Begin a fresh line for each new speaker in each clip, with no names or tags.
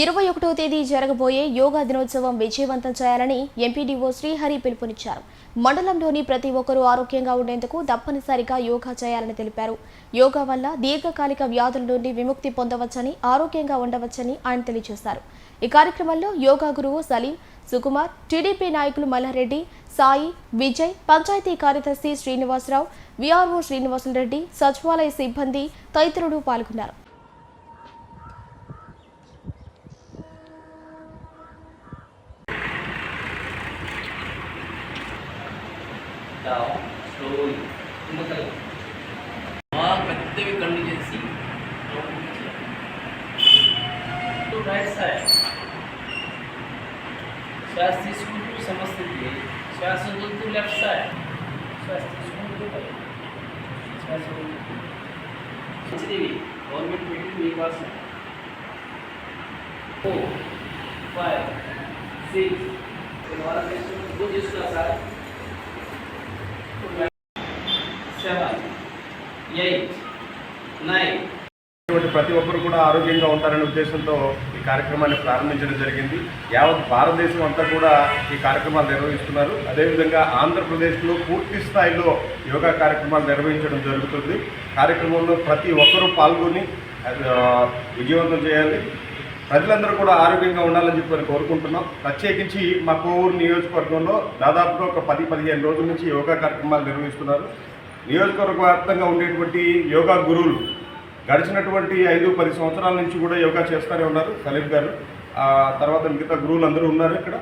ఇరవై ఒకటో తేదీ జరగబోయే యోగా దినోత్సవం విజయవంతం చేయాలని ఎంపీడీఓ శ్రీహరి పిలుపునిచ్చారు. మండలంలోని ప్రతి ఒక్కరూ ఆరోగ్యంగా ఉండేందుకు తప్పనిసరిగా యోగా చేయాలని తెలిపారు. యోగా వల్ల దీర్ఘకాలిక వ్యాధుల నుండి విముక్తి పొందవచ్చని ఆరోగ్యంగా ఉండవచ్చని ఆయన తెలియజేశారు. ఈ కార్యక్రమంలో యోగా గురువు సలీం సుకుమార్ టీడీపీ నాయకులు మల్లారెడ్డి సాయి విజయ్ పంచాయతీ కార్యదర్శి శ్రీనివాసరావు విఆర్ఓ శ్రీనివాసులరెడ్డి సచివాలయ సిబ్బంది తదితరులు పాల్గొన్నారు.
down slowly. वहाँ करते हुए करनी जैसी तो ऐसा है। स्वास्थ्य स्कूल को समझते थे स्वास्थ्य स्कूल को लेफ़्ट साइड स्वास्थ्य स्कूल को स्वास्थ्य देवी गवर्नमेंट मीटिंग मेरे पास है फोर फाइव सिक्स हमारा दो जिसका साथ ఎయిట్ నైన్
ఇటువంటి ప్రతి ఒక్కరు కూడా ఆరోగ్యంగా ఉంటారనే ఉద్దేశంతో ఈ కార్యక్రమాన్ని ప్రారంభించడం జరిగింది. యావత్ భారతదేశం అంతా కూడా ఈ కార్యక్రమాలు నిర్వహిస్తున్నారు. అదేవిధంగా ఆంధ్రప్రదేశ్లో పూర్తి స్థాయిలో యోగా కార్యక్రమాలు నిర్వహించడం జరుగుతుంది. కార్యక్రమంలో ప్రతి ఒక్కరూ పాల్గొని విజయవంతం చేయాలి. ప్రజలందరూ కూడా ఆరోగ్యంగా ఉండాలని చెప్పి మనం కోరుకుంటున్నాం. ప్రత్యేకించి మా కోవూరు నియోజకవర్గంలో దాదాపుగా ఒక పది పదిహేను రోజుల నుంచి యోగా కార్యక్రమాలు నిర్వహిస్తున్నారు. నియోజకవర్గ వ్యాప్తంగా ఉండేటువంటి యోగా గురువులు గడిచినటువంటి ఐదు పది సంవత్సరాల నుంచి కూడా యోగా చేస్తూనే ఉన్నారు సలీం గారు. ఆ తర్వాత మిగతా గురువులు అందరూ ఉన్నారు ఇక్కడ.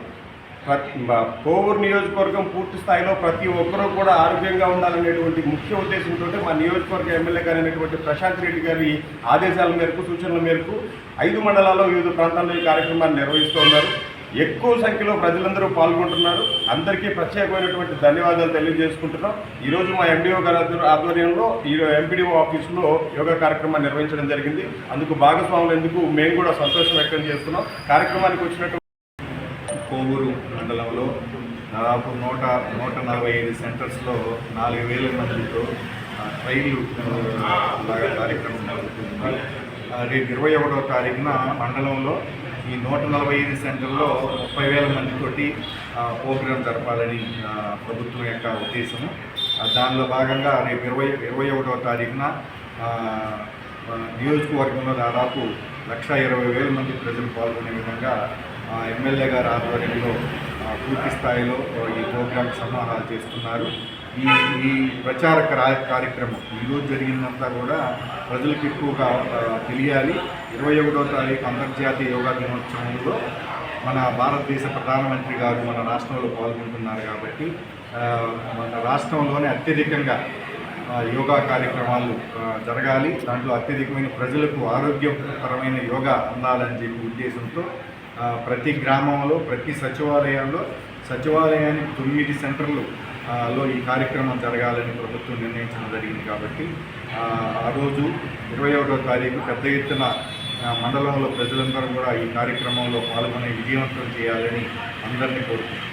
కోవూరు నియోజకవర్గం పూర్తి స్థాయిలో ప్రతి ఒక్కరూ కూడా ఆరోగ్యంగా ఉండాలనేటువంటి ముఖ్య ఉద్దేశంతో మా నియోజకవర్గ ఎమ్మెల్యే గారు అనేటువంటి ప్రశాంత్ రెడ్డి గారి ఆదేశాల మేరకు సూచనల మేరకు ఐదు మండలాల్లో వివిధ ప్రాంతాల్లో ఈ కార్యక్రమాన్ని నిర్వహిస్తూ ఉన్నారు. ఎక్కువ సంఖ్యలో ప్రజలందరూ పాల్గొంటున్నారు. అందరికీ ప్రత్యేకమైనటువంటి ధన్యవాదాలు తెలియజేసుకుంటున్నాం. ఈరోజు మా ఎండిఓ గారి ఆధ్వర్యంలో ఈ ఎంపీడీఓ ఆఫీసులో యోగా కార్యక్రమాన్ని నిర్వహించడం జరిగింది. అందుకు భాగస్వాములు ఎందుకు మేము కూడా సంతోషం వ్యక్తం చేస్తున్నాం. కార్యక్రమానికి వచ్చినట్టు
కోవూరు మండలంలో దాదాపు నూట నూట నలభై ఐదు సెంటర్స్లో నాలుగు వేల మందితో ట్రైన్లు కార్యక్రమం జరుగుతుంది. రేపు ఇరవై ఒకటో తారీఖున మండలంలో ఈ నూట నలభై ఐదు సెంటర్లో ముప్పై వేల మందితోటి ప్రోగ్రాం జరపాలని ప్రభుత్వం యొక్క ఉద్దేశము. దానిలో భాగంగా రేపు ఇరవై ఇరవై ఒకటవ తారీఖున నియోజకవర్గంలో దాదాపు లక్ష ఇరవై వేల మంది ప్రజలు పాల్గొనే విధంగా ఎమ్మెల్యే గారి ఆధ్వర్యంలో పూర్తి స్థాయిలో ఈ ప్రోగ్రామ్ సమాహాలు చేస్తున్నారు. ఈ ఈ ప్రచార కార్యక్రమం. ఈరోజు జరిగిందంతా కూడా ప్రజలకు ఎక్కువగా తెలియాలి. ఇరవై ఒకటో తారీఖు అంతర్జాతీయ యోగా దినోత్సవంలో మన భారతదేశ ప్రధానమంత్రి గారు మన రాష్ట్రంలో పాల్గొంటున్నారు కాబట్టి మన రాష్ట్రంలోనే అత్యధికంగా యోగా కార్యక్రమాలు జరగాలి. దాంట్లో అత్యధికమైన ప్రజలకు ఆరోగ్యకరమైన యోగా అందాలని చెప్పి ఉద్దేశంతో ప్రతి గ్రామంలో ప్రతి సచివాలయంలో సచివాలయానికి తొమ్మిది సెంటర్లు లో ఈ కార్యక్రమం జరగాలని ప్రభుత్వం నిర్ణయించడం జరిగింది కాబట్టి ఆ, రోజు ఇరవై ఒకటో తారీఖు పెద్ద ఎత్తున మండలంలో ప్రజలందరూ కూడా ఈ కార్యక్రమంలో పాల్గొని విజయవంతం చేయాలని అందరినీ కోరుకుంటున్నాను